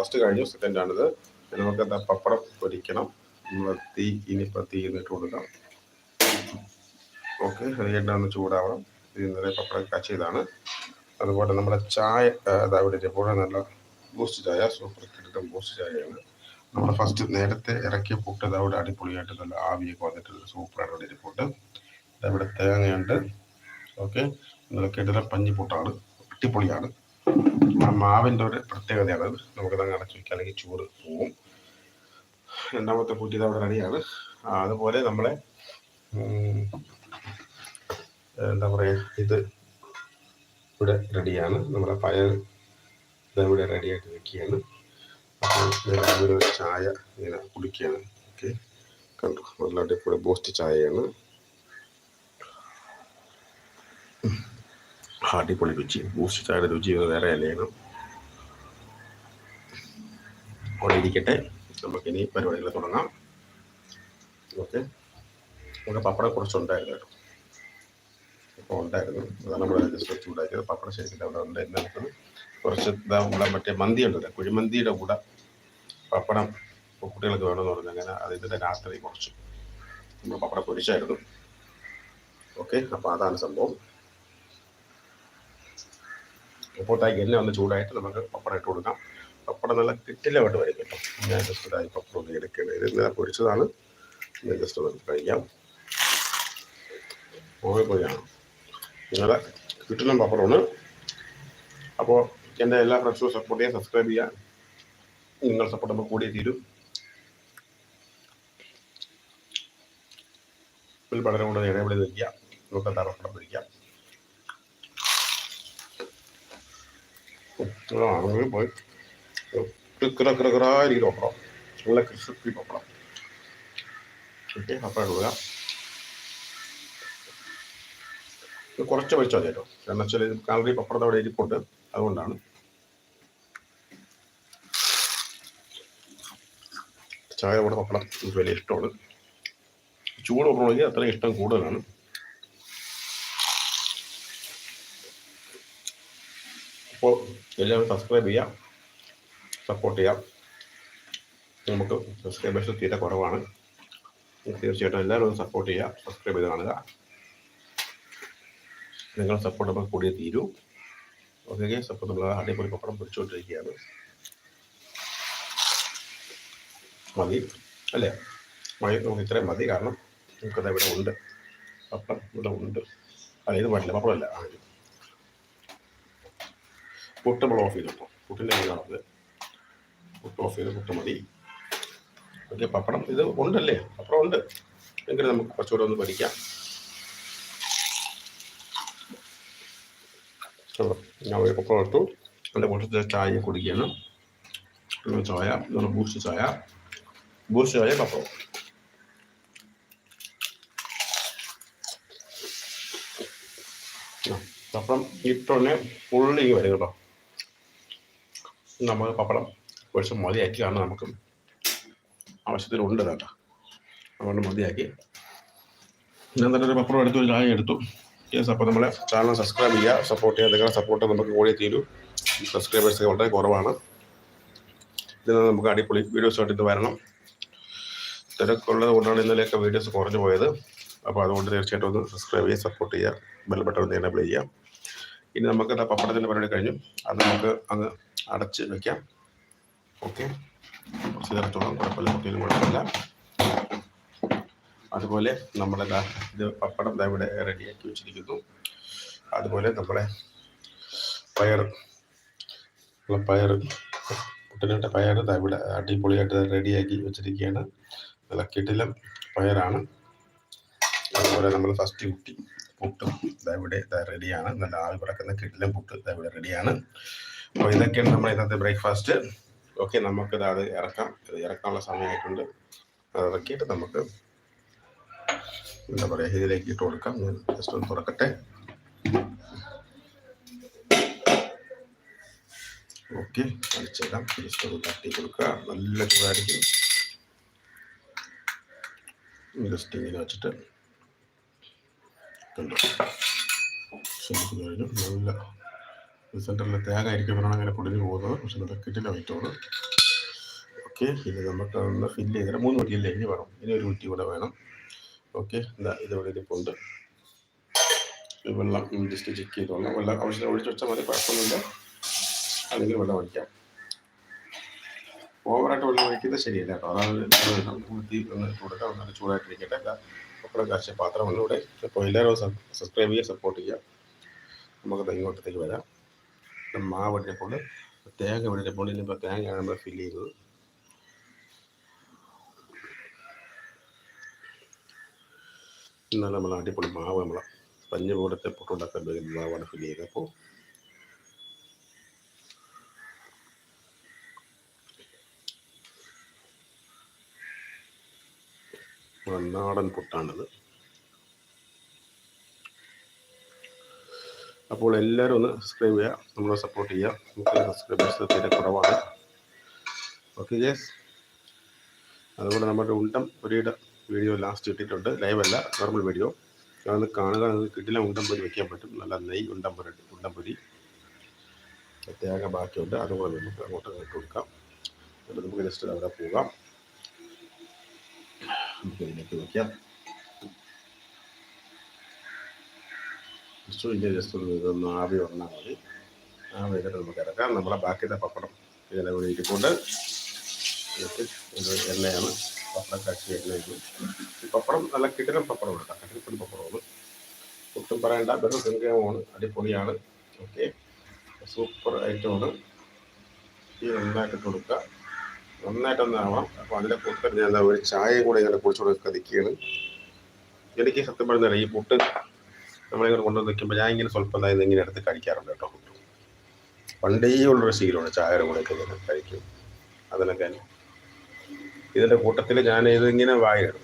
First കഴിഞ്ഞു second ആണിത്. നമുക്ക് എന്താ പപ്പടം പൊരിക്കണം. നമ്മൾ തീ ഇനിയിപ്പോൾ തീ ഇന്നിട്ട് കൊടുക്കാം. ഓക്കെ എണ്ണ ഒന്ന് ചൂടാവണം. ഇത് ഇന്നലെ പപ്പടം കച്ചിയതാണ് അതുപോലെ നമ്മുടെ ചായ ഇവിടെ ഇരിപ്പോഴും നല്ല ബൂസ്റ്റ് ചായ സൂപ്പർ കിട്ടുന്ന ബൂസ്റ്റ് ചായയാണ്. നമ്മൾ ഫസ്റ്റ് നേരത്തെ ഇറക്കിയ പുട്ട് അവിടെ അടിപൊളിയായിട്ട് നല്ല ആവിയൊക്കെ വന്നിട്ടുണ്ട്. സൂപ്പറായിട്ട് ഇവിടെ ഇരിപ്പുണ്ട്. ദാ ഇവിടെ തേങ്ങയുണ്ട്. ഓക്കെ നല്ല കിടല പഞ്ഞിപ്പുട്ടാണ്. അടിപൊളിയാണ്. ആ മാവിന്റെ ഒരു പ്രത്യേകതയാണ്. അത് നമുക്കത് അടച്ചു വയ്ക്കുക അല്ലെങ്കിൽ ചൂട് പോവും. രണ്ടാമത്തെ കൂട്ടി ഇത് അവിടെ റെഡിയാണ് അതുപോലെ നമ്മളെ എന്താ പറയുക ഇത് ഇവിടെ റെഡിയാണ്. നമ്മുടെ പയർ ഇത് ഇവിടെ റെഡിയായിട്ട് വെക്കുകയാണ്. അപ്പോൾ ചായ ഇങ്ങനെ കുടിക്കുകയാണ്. ഓക്കെ. കണ്ടു? നല്ല അടിപൊളി ബോസ്റ്റ് ചായയാണ്. ആ, അടിപൊളി രുചി ബൂസ്റ്റ് ചായയുടെ രുചി വേറെ അല്ലയാണ് അവിടെ ഇരിക്കട്ടെ. നമുക്കിനി പരിപാടികൾ തുടങ്ങാം. ഓക്കെ നമുക്ക് പപ്പടം കുറച്ചുണ്ടായിരുന്നു കേട്ടോ. അപ്പോൾ ഉണ്ടായിരുന്നു. അതാണ് നമ്മൾ ജസ്റ്റ് ഉണ്ടാക്കിയത് പപ്പടം ശരിക്കും അവിടെ ഉണ്ട് കുറച്ച് ഇതാ നമ്മളെ മറ്റേ മന്തി ഉണ്ടല്ലോ. കുഴിമന്തിയുടെ കൂടെ പപ്പടം കുട്ടികൾക്ക് വേണമെന്ന് പറഞ്ഞു. അങ്ങനെ അത് ഇതിന്റെ രാത്രി കുറച്ച്. നമ്മൾ പപ്പടം പൊരിച്ചായിരുന്നു. ഓക്കെ. അപ്പോൾ അതാണ് സംഭവം. അപ്പോഴത്തേക്ക് എണ്ണ ഒന്ന് ചൂടായിട്ട് നമുക്ക് പപ്പടം ഇട്ട് കൊടുക്കാം. പപ്പടം നല്ല കിട്ടിലമായിട്ട് വരും കേട്ടോ ഞാൻ ജസ്റ്റ് ഇതായി പപ്പടം ഒന്ന് എടുക്കേണ്ടത് ഇത് ഇന്നലെ പൊരിച്ചതാണ്. ഞാൻ ജസ്റ്റ് നമുക്ക് കഴിക്കാം പൊടിയാണ് നിങ്ങളെ കിട്ടുന്ന പപ്പടമാണ്. അപ്പോൾ എന്റെ എല്ലാ ഫ്രണ്ട്സും സപ്പോർട്ട് ചെയ്യാൻ സബ്സ്ക്രൈബ് ചെയ്യാൻ നിങ്ങൾ സപ്പോർട്ട് നമുക്ക് കൂടിയേ തീരും. ഒരു പഠനം കൂടെ ഇടപെടി നിൽക്കുക നമുക്ക് തറപ്പടം പിടിക്കാം അങ്ങനെ പോയി. കിറക്കിറക്കിറായിരിക്കും പപ്പടം നല്ല ക്രിസ്പി പപ്പടം ഓക്കെ ഇത് കുറച്ച് വെച്ചാൽ കേട്ടോ. കാരണം വെച്ചാൽ കാലറി പപ്പടത്ത് അവിടെ ഇരിപ്പുണ്ട്. അതുകൊണ്ടാണ്. ചായ കൂടെ പപ്പടം വലിയ ഇഷ്ടമാണ്. ചൂട് പപ്പടം അത്രയും ഇഷ്ടം കൂടുതലാണ്. അപ്പോൾ എല്ലാവരും സബ്സ്ക്രൈബ് ചെയ്യാം. സപ്പോർട്ട് ചെയ്യാം. നമുക്ക് സബ്സ്ക്രൈബേഴ്സ് തീരെ കുറവാണ്. തീർച്ചയായിട്ടും എല്ലാവരും സപ്പോർട്ട് ചെയ്യുക സബ്സ്ക്രൈബ് ചെയ്ത് കാണുക. നിങ്ങൾ സപ്പോർട്ട് നമുക്ക് കൂടിയേ തീരൂ. ഓക്കെ സപ്പോർട്ട് നമ്മൾ അടിപൊളി പപ്പടം പൊരിച്ചുകൊണ്ടിരിക്കുകയാണ്. മതി അല്ലേ? മഴ നമുക്ക് ഇത്രയും മതി. കാരണം നമുക്കത് ഇവിടെ ഉണ്ട്. പപ്പടം ഇവിടെ ഉണ്ട്. അതായത് ഇത് പാടില്ല പപ്പടമല്ല. ആ ഇത് പുട്ട് നമ്മൾ ഓഫ് ചെയ്തു കേട്ടോ പുട്ടിന്റെ ഇതാണത് പുട്ട് ഓഫ് ചെയ്ത് പുട്ട് മതി. ഓക്കെ പപ്പടം ഇത് ഉണ്ടല്ലേ? പപ്പടം ഉണ്ട്. എങ്കിൽ നമുക്ക് കുറച്ചുകൂടെ ഒന്ന് പഠിക്കാം ഞാൻ ഒരു പപ്പടം ഇട്ടു അതിന്റെ കൂട്ടത്തിൽ ചായ കുടിക്കുകയാണ്. പിന്നെ ചായ നമ്മൾ ബൂസ്റ്റ് ചായ. ബൂസ്റ്റ് ചായ പപ്പടം. പപ്പടം ഇട്ടോന്നെ ഫുള്ളിങ് വരും കേട്ടോ. നമ്മൾ പപ്പടം കുറച്ച് മതിയാക്കി കാരണം നമുക്ക് ആവശ്യത്തിനുണ്ട് കേട്ടോ. അതുകൊണ്ട് മതിയാക്കി. ഞാൻ തന്നെ ഒരു പപ്പടം എടുത്തു ഒരു ചായ എടുത്തു. യെസ് അപ്പോൾ നമ്മളെ ചാനൽ സബ്സ്ക്രൈബ് ചെയ്യുക സപ്പോർട്ട് ചെയ്യുക നിങ്ങളുടെ സപ്പോർട്ട് നമുക്ക് കൂടി തീരും. സബ്സ്ക്രൈബേഴ്സ് വളരെ കുറവാണ്. ഇതിൽ നിന്ന് നമുക്ക് അടിപൊളി വീഡിയോസ് ആയിട്ട് ഇത് വരണം. തിരക്കുള്ളത് കൊണ്ടാണ് ഇന്നലെയൊക്കെ വീഡിയോസ് കുറഞ്ഞു പോയത്. അപ്പോൾ അതുകൊണ്ട് തീർച്ചയായിട്ടും ഒന്ന് സബ്സ്ക്രൈബ് ചെയ്യുക സപ്പോർട്ട് ചെയ്യുക ബെൽ ബട്ടൺ ഒന്ന് എനേബിൾ ചെയ്യുക. ഇനി നമുക്ക് പപ്പടത്തിന്റെ പരിപാടി കഴിഞ്ഞു. അത് നമുക്ക് അങ്ങ് അടച്ച് വെക്കാം. ഓക്കെ കുറച്ച് നേരത്തോളം കുഴപ്പമില്ല കുട്ടികളും കുഴപ്പമില്ല. അതുപോലെ നമ്മുടെ ഇത് പപ്പടം ഇവിടെ റെഡിയാക്കി വെച്ചിരിക്കുന്നു. അതുപോലെ നമ്മുടെ പയർ പയർ കുട്ടനാട്ട പയർ ഇവിടെ അടിപൊളിയായിട്ട് റെഡിയാക്കി വെച്ചിരിക്കുകയാണ്. നല്ല കിടിലം പയറാണ്. അതുപോലെ നമ്മൾ ഫസ്റ്റ് കുട്ടി പുട്ടും ഇവിടെ റെഡിയാണ് നല്ല ആവി പറക്കുന്ന കിടിലം പുട്ട് ഇവിടെ റെഡിയാണ് അപ്പോൾ ഇതൊക്കെയാണ് നമ്മുടെ ഇന്നത്തെ ബ്രേക്ക്ഫാസ്റ്റ്. ഓക്കെ നമുക്കിത് അത് ഇറക്കാം. ഇത് ഇറക്കാനുള്ള സമയമായിട്ടുണ്ട്. അത് ഇറക്കിയിട്ട് നമുക്ക് എന്താ പറയുക ഇതിലേക്ക് ഇട്ട് കൊടുക്കാം. ഞാൻ ജസ്റ്റ് ഒന്ന് തുറക്കട്ടെ. ഓക്കെ അടിച്ചേക്കാം ജസ്റ്റ് ഒന്ന് തട്ടി കൊടുക്കുക. നല്ല ചൂടായിരിക്കും. ജസ്റ്റ് ഇങ്ങനെ വെച്ചിട്ട് കണ്ടു? നല്ല സെന്ററിൽ അവരാണ് അങ്ങനെ പൊടിഞ്ഞു പോകുന്നത്. പക്ഷെ അത് കിട്ടില്ല വൈറ്റോട് ഓക്കെ ഇനി നമുക്ക് ഒന്ന് ഫില്ല് ചെയ്തിട്ട് മൂന്ന് കുറ്റിയല്ലേ ഇനി വേണം ഇനി ഒരു കുറ്റി കൂടെ വേണം. ഓക്കെ എന്താ ഇതിവിടെ ഇരിപ്പുണ്ട്. വെള്ളം ജസ്റ്റ് ചെക്ക് ചെയ്തോളാം. വെള്ളം ആവശ്യത്തിന് ഒഴിച്ചു വെച്ചാൽ മതി കുഴപ്പമൊന്നുമില്ല. അല്ലെങ്കിൽ വെള്ളം ഒഴിക്കാം. ഓവറായിട്ട് വെള്ളം ഒഴിക്കുന്നത് ശരിയല്ല കേട്ടോ. അതാണ് ഊറ്റി ഒന്ന് കൊടുക്കാം നല്ല ചൂടായിട്ടിരിക്കട്ടെ. കാശിയ പാത്രമാണ് ഇവിടെ. അപ്പോൾ എല്ലാവരും സബ്സ്ക്രൈബ് ചെയ്യുക സപ്പോർട്ട് ചെയ്യുക. നമുക്ക് ഇങ്ങോട്ടത്തേക്ക് വരാം. മാവ് ഇട്ടപ്പോൾ തേങ്ങ ഇട്ടപ്പോൾ ഇനിയിപ്പോൾ തേങ്ങയാണ് നമ്മൾ ഫില്ല് ചെയ്തത്. എന്നാൽ നമ്മൾ അടിപൊളി മാവ് നമ്മൾ പഞ്ഞ് പോലത്തെ പൊട്ടുണ്ടാക്കാൻ വേണ്ടി മാവാണ് ഫില്ല് ചെയ്തത്. അപ്പോൾ നാടൻ പുട്ടാണിത്. അപ്പോൾ എല്ലാവരും ഒന്ന് സബ്സ്ക്രൈബ് ചെയ്യുക നമ്മളെ സപ്പോർട്ട് ചെയ്യുക. നമുക്ക് സബ്സ്ക്രൈബേഴ്സ് തീരെ കുറവാണ്. ഓക്കെ ഗേസ് അതുപോലെ നമ്മുടെ ഉണ്ടം പൊരിയുടെ വീഡിയോ ലാസ്റ്റ് ഇട്ടിട്ടുണ്ട് ലൈവല്ല നോർമൽ വീഡിയോ അതൊന്ന് കാണുക അത് കിട്ടില്ല ഉണ്ടം പൊരി വയ്ക്കാൻ പറ്റും. നല്ല നെയ് ഉണ്ടം പൊരി ഉണ്ടം പൊരി. തേങ്ങ ബാക്കിയുണ്ട്. അതുപോലെ നമുക്ക് അങ്ങോട്ട് ഇട്ട് കൊടുക്കാം. എന്നിട്ട് നമുക്ക് ജസ്റ്റ് അവിടെ പോകാം. നമുക്ക് ഇതിലേക്ക് വയ്ക്കാം ഇതിന്റെ ജസ്റ്റ് ഒന്ന് ഇതൊന്ന് ആവി വന്നാൽ മതി. ആവി ചെയ്തിട്ട് നമുക്ക് ഇറക്കാം നമ്മളെ ബാക്കിയുടെ പപ്പടം ഇതിനെ കൂടി ഇരിക്കൊണ്ട് എണ്ണയാണ്. പപ്പടം കാച്ചി എണ്ണയാണ് പപ്പടം നല്ല കിടിലം പപ്പടം കേട്ടോ കിടിലം പപ്പടമാണ്. ഒട്ടും പറയണ്ട. വെറും സിംഗമാണ്. അടിപൊളിയാണ്. ഓക്കെ. സൂപ്പർ ഐറ്റമാണ്. ഈ നന്നായിട്ട് കൊടുക്കുക. നന്നായിട്ടൊന്നാവണം. അപ്പോൾ അതിന്റെ കൂട്ടത്തിൽ ഞാൻ ഒരു ചായയും കൂടെ ഇങ്ങനെ കുടിച്ചുകൊണ്ട് കതിക്കുകയാണ് എനിക്ക് സത്യം പറഞ്ഞാൽ ഈ പുട്ട് നമ്മളിങ്ങനെ കൊണ്ടുവന്ന് വെക്കുമ്പോൾ ഞാൻ ഇങ്ങനെ സ്വല്പം ഇതായി ഇങ്ങനെ എടുത്ത് കഴിക്കാറുണ്ട് കേട്ടോ. പണ്ടേ ഉള്ളൊരു ശീലമാണ് ചായയുടെ കൂടെ ഒക്കെ ഇങ്ങനെ കഴിക്കും. അതിനൊക്കെ ഇതിന്റെ കൂട്ടത്തിൽ ഞാൻ ഇതിങ്ങനെ വായിടും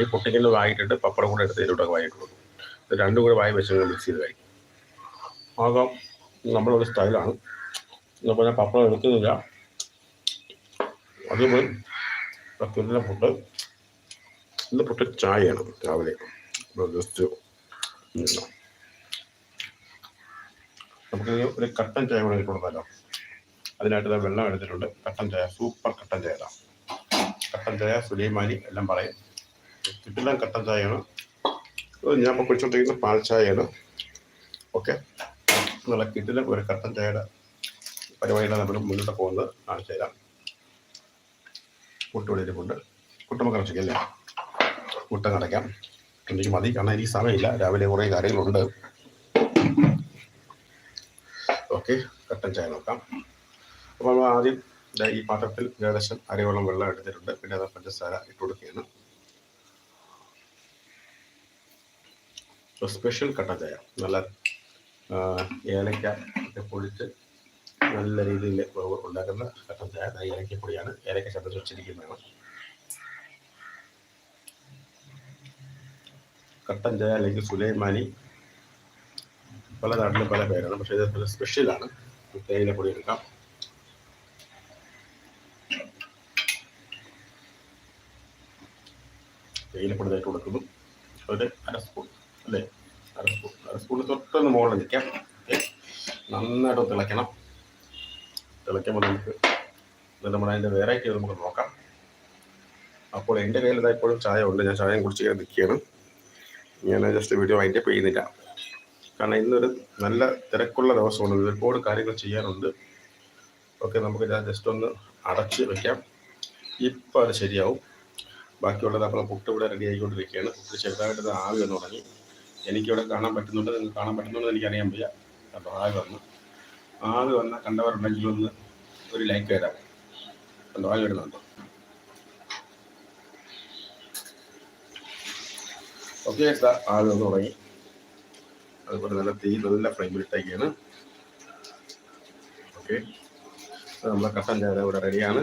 ഈ പുട്ടിങ്ങനെ വായിട്ടിട്ട് പപ്പടം കൂടെ എടുത്ത് ഇതിലൂടെ വായിട്ട് കൊടുക്കും. ഇത് രണ്ടും കൂടെ വായി വെച്ച് മിക്സ് ചെയ്ത് കഴിക്കും. ആകാം നമ്മളൊരു സ്റ്റൈലാണ്. അപ്പോൾ ഞാൻ പപ്പടം എടുക്കുന്നില്ല. അതുപോലെ കിട്ടുന്ന പുട്ട്. ഇന്ന് പുട്ട് ചായയാണ് രാവിലെ. ജസ്റ്റ് നമുക്ക് ഒരു കട്ടൻ ചായ കൂടെ കൊടുത്താലോ അതിനായിട്ട് വെള്ളം എടുത്തിട്ടുണ്ട്. കട്ടൻ ചായ സൂപ്പർ കട്ടൻ ചായ കട്ടൻ ചായ സുലൈമാനി എല്ലാം പറയും. കിട്ടില്ല കട്ടൻ ചായയാണ്. ഞാൻ ഇപ്പോൾ കുടിച്ചുകൊണ്ടിരിക്കുന്ന പാൽ ചായയാണ്. ഓക്കെ. നല്ല കിട്ടില്ല ഒരു കട്ടൻ ചായയുടെ പരിപാടിയാണ് നമ്മൾ മുന്നോട്ട് പോകുന്നത്. കാണിച്ചു തരാം പുട്ടുപൊടിയിരിപ്പുണ്ട് കുട്ടമ്മ കറച്ചിക്കല്ലേ പുട്ടം കടയ്ക്കാം എനിക്ക് മതി. കാരണം എനിക്ക് സമയമില്ല. രാവിലെ കുറേ കാര്യങ്ങളുണ്ട്. ഓക്കെ. കട്ടൻ ചായ നോക്കാം. അപ്പോൾ നമ്മൾ ആദ്യം ഈ പാത്രത്തിൽ ഏകദേശം അരയോളം വെള്ളം എടുത്തിട്ടുണ്ട്. പിന്നെ അത് പഞ്ചസാര ഇട്ട് കൊടുക്കുകയാണ്. സ്പെഷ്യൽ കട്ടൻ ചായ. നല്ല ഏലക്ക പൊളിച്ച് നല്ല രീതിയിൽ ഉണ്ടാക്കുന്ന കട്ടൻ ചായ. ഏലക്കപ്പൊടിയാണ്. ഏലക്ക ശബ്ദം വെച്ചിരിക്കുന്നതാണ്. കട്ടൻ ചായ അല്ലെങ്കിൽ സുലൈമാനി പല നാട്ടിലും പല പേരാണ്. പക്ഷേ ഇത് സ്പെഷ്യലാണ് തേയിലപ്പൊടി എടുക്കാം. തേയിലപ്പൊടി തേക്ക് കൊടുക്കുന്നു. ഒരു അര സ്പൂൺ അല്ലേ? അര സ്പൂൺ അര സ്പൂണിൽ തൊട്ടൊന്ന് മുകളിൽ നിൽക്കാം ഓക്കെ നന്നായിട്ട് തിളയ്ക്കണം. തിളയ്ക്കുമ്പോൾ നമുക്ക് നമ്മുടെ അതിന്റെ വെറൈറ്റി നമുക്ക് നോക്കാം. അപ്പോൾ എന്റെ കയ്യിൽ ഇതായപ്പോഴും ചായ ഉണ്ട്. ഞാൻ ചായയും കുടിച്ച് നിൽക്കുകയാണ്. ഞാൻ ജസ്റ്റ് വീഡിയോ അതിന്റെ ചെയ്യുന്നില്ല. കാരണം ഇന്നൊരു നല്ല തിരക്കുള്ള ദിവസമാണ്. ഒരുപാട് കാര്യങ്ങൾ ചെയ്യാനുണ്ട്. ഓക്കെ നമുക്ക് ജസ്റ്റ് ഒന്ന് അടച്ച് വെക്കാം. ഇപ്പോൾ അത് ശരിയാവും. ബാക്കിയുള്ളത് അപ്പോൾ പുട്ട് ഇവിടെ റെഡി ആയിക്കൊണ്ടിരിക്കുകയാണ്. പുട്ട് ചെറുതായിട്ട് ആവി വന്നു തുടങ്ങി. എനിക്കിവിടെ കാണാൻ പറ്റുന്നുണ്ട്. നിങ്ങൾക്ക് കാണാൻ പറ്റുന്നുണ്ടെന്ന് എനിക്കറിയാൻ വയ്യ. അപ്പോൾ ആവി വന്നു. ആവി വന്ന കണ്ടവരുണ്ടെങ്കിൽ ഒന്ന് ഒരു ലൈക്ക് തരാം കണ്ടോ ആവി വരുന്നുണ്ടോ? ഓക്കെ ആദ്യം ഒന്ന് തുടങ്ങി. അതുപോലെ നല്ല തീ നല്ല ഫ്ലെയിമിലിട്ടേക്കാണ് ഓക്കെ നമ്മളെ കട്ടൻ ചായ ഇവിടെ റെഡിയാണ്.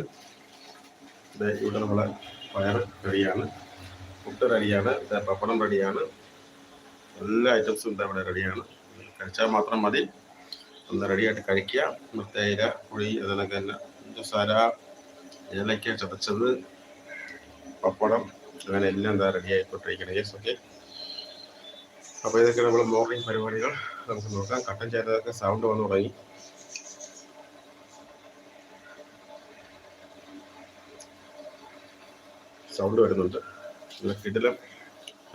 ഇവിടെ നമ്മളെ പയർ റെഡിയാണ്. പുട്ട് റെഡിയാണ്. പപ്പടം റെഡിയാണ്. എല്ലാ ഐറ്റംസും ഇവിടെ റെഡിയാണ്. കഴിച്ചാൽ മാത്രം മതി. ഒന്ന് റെഡിയായിട്ട് കഴിക്കുക. മുത്തേര പുളി അതിനൊക്കെ തന്നെ. പഞ്ചസാര ഏലക്ക ചതച്ചത് പപ്പടം അങ്ങനെ എല്ലാം എന്താ റെഡി ആയിക്കൊണ്ടിരിക്കണം യെസ് ഓക്കെ അപ്പോൾ ഇതൊക്കെ നമ്മൾ മോർണിംഗ് പരിപാടികൾ. നമുക്ക് നോക്കാം. കട്ടൻ ചേരതൊക്കെ സൗണ്ട് വന്നു തുടങ്ങി. സൗണ്ട് വരുന്നുണ്ട്. നല്ല കിടിലം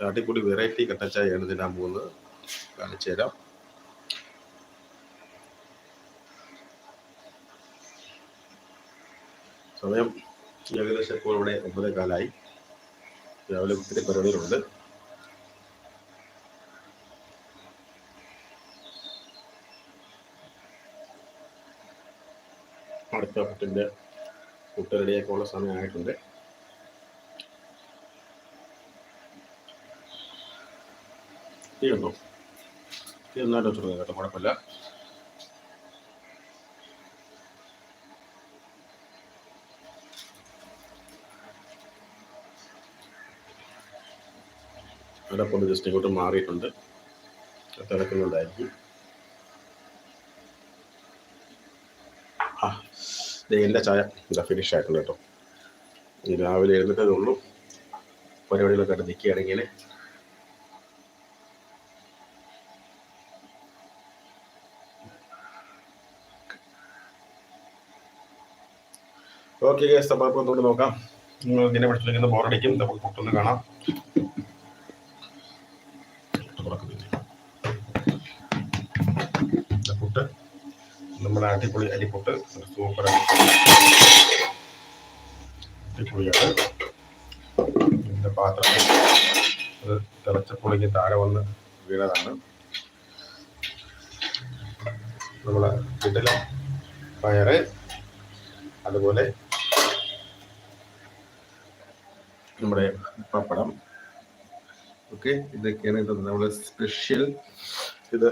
അടിപൊളി വെറൈറ്റി കട്ടച്ചായാണ് ഇതിനാൻ പോകുന്നത്. കാണിച്ചു തരാം. സമയം ഏകദേശം ഇപ്പോൾ ഇവിടെ ഒമ്പതേ കാലായി രാവിലെ ഒത്തിരി പരിപാടികളുണ്ട്. അടുത്ത പുട്ടിന്റെ പുട്ട് റെഡിയാക്കി ഉള്ള സമയമായിട്ടുണ്ട് തീ ഉണ്ടോ തീ നന്നായിട്ട് കേട്ടോ കുഴപ്പമില്ല. അടപ്പൊന്ന് ജസ്റ്റ് ഇങ്ങോട്ട് മാറിയിട്ടുണ്ട്. തിളക്കുന്നുണ്ടായിരിക്കും ആ ദേ എന്റെ ചായ ഇതാ ഫിനിഷ് ആയിട്ടുണ്ട് കേട്ടോ. രാവിലെ എഴുന്നിട്ടതേ ഉള്ളൂ. പരിപാടികളൊക്കെ ആയിട്ട് നിൽക്കുകയാണെങ്കിൽ ഓക്കെ ഗേസ് അപ്പോൾ അപ്പോൾ നോക്കാം. ഇതിനെ പഠിച്ചിരിക്കുന്ന ബോറടിക്കും നമുക്ക് പൊട്ടൊന്ന് കാണാം. നമ്മുടെ അടിപൊളി അരിപ്പുട്ട് സൂപ്പർ അടിപൊളിയാണ്. ഇതിന്റെ പാത്രം അത് തിളച്ചപ്പൊളിക്ക് താഴെ വന്ന് വീണതാണ്. നമ്മളെ കിട്ടില പയറ് അതുപോലെ നമ്മുടെ പപ്പടം. ഓക്കെ ഇതൊക്കെയാണ് ഇത് നമ്മുടെ സ്പെഷ്യൽ ഇത്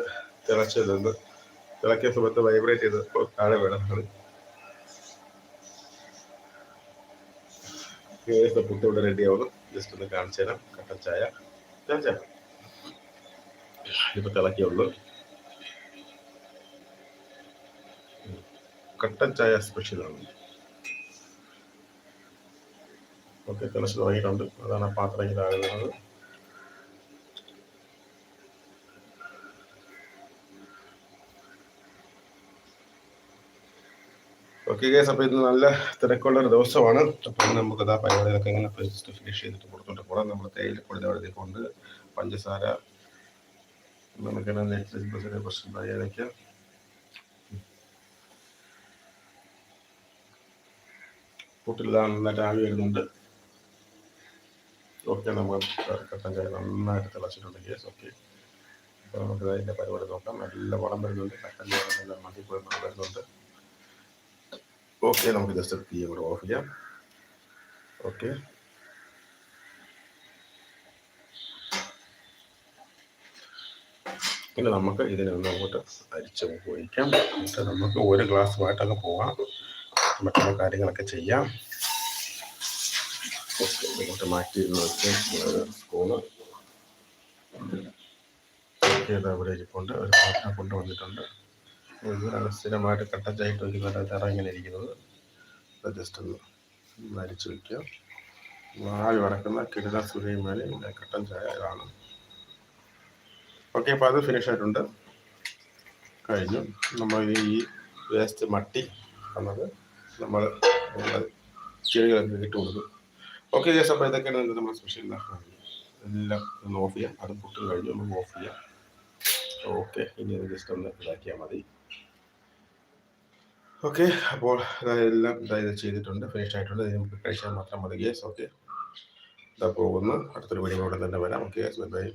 തിളച്ചത് തിളക്കിയ സുഖത്ത് വൈബ്രേറ്റ് ചെയ്തപ്പോൾ താഴെ വേണം നിങ്ങൾ പുട്ട് ഇവിടെ റെഡി ആവുന്നു. ജസ്റ്റ് ഒന്ന് കാണിച്ചു തരാം. കട്ടൻ ചായ. ഇപ്പൊ തിളക്കിയുള്ളൂ കട്ടൻ ചായ സ്പെഷ്യലാണ് ഓക്കെ തിളച്ച് തുടങ്ങിയിട്ടുണ്ട്. അതാണ് ആ പാത്രം ഇങ്ങനെ ഓക്കെ ഗേസ് അപ്പോൾ ഇത് നല്ല തിരക്കുള്ള ഒരു ദിവസമാണ്. അപ്പോൾ നമുക്ക് ഇതാ പരിപാടികളൊക്കെ ഇങ്ങനെ ഫിനിഷ് ചെയ്തിട്ട് കൊടുത്തോണ്ട് പോകാം. നമ്മൾ തേയിലപ്പൊടി അവിടെ കൊണ്ട് പഞ്ചസാര നമുക്ക് പ്രശ്നം ഏതൊക്കെയാ കൂട്ടിലെല്ലാം നന്നായിട്ട് ആവി വരുന്നുണ്ട്. ഓക്കെ കട്ടൻ ചായ നന്നായിട്ട് തിളച്ചിട്ടുണ്ട് ഗ്യാസ് ഓക്കെ അപ്പോൾ നമുക്ക് അതിന്റെ പരിപാടി നോക്കാം. നല്ല വളം വരുന്നുണ്ട്. കട്ടൻ ചായ നല്ല പോയി വരുന്നുണ്ട്. ഓക്കെ നമുക്ക് ജസ്റ്റ് പി കൂടെ ഓഫ് ചെയ്യാം. ഓക്കെ പിന്നെ നമുക്ക് ഇതിനെ ഒന്ന് അങ്ങോട്ട് അരിച്ച് ഉപയോഗിക്കാം എന്നിട്ട് നമുക്ക് ഒരു ഗ്ലാസ് ഗ്ലാസ്സുമായിട്ടങ്ങ് പോകാം. മറ്റുള്ള കാര്യങ്ങളൊക്കെ ചെയ്യാം. ഇങ്ങോട്ട് മാറ്റി വെച്ച് സ്പൂണ് ഇരിപ്പുണ്ട്. ഒരു പാത്രം കൊണ്ടുവന്നിട്ടുണ്ട് ഇതിനാണ് സ്ഥിരമായിട്ട് കട്ട ഒരു തറ ഇങ്ങനെ ഇരിക്കുന്നത്. ജസ്റ്റ് ഒന്ന് മരിച്ചു വയ്ക്കുക വായു അടക്കുന്ന കിടില ഇതിന്റെ കട്ടൻ ചായ ഇതാണ് ഓക്കെ അപ്പോൾ അത് ഫിനിഷ് ആയിട്ടുണ്ട്. കഴിഞ്ഞു. നമ്മൾ ഈ വേസ്റ്റ് മട്ടി എന്നത് നമ്മൾ ചെടികളൊക്കെ ഇട്ട് കൊടുക്കും. ഓക്കെ ജസ്റ്റ് അപ്പോൾ ഇതൊക്കെയാണ് നമ്മൾ സ്പെഷ്യൽ എല്ലാം ഒന്ന് ഓഫ് ചെയ്യാം. അത് പൊട്ടി കഴിഞ്ഞു നമുക്ക് ഓഫ് ചെയ്യാം. ഓക്കെ ഇനി അത് ജസ്റ്റ് ഒന്ന് ഇതാക്കിയാൽ മതി. ഓക്കെ അപ്പോൾ എല്ലാം ഇതായത് ചെയ്തിട്ടുണ്ട്. ഫിനിഷ് ആയിട്ടുണ്ട്. നമുക്ക് കഴിച്ചാൽ മാത്രം മതി ഗ്യാസ് ഓക്കെ. ഇതാ പോകുന്നു. അടുത്തൊരു വീഡിയോ തന്നെ വരാം. Okay bye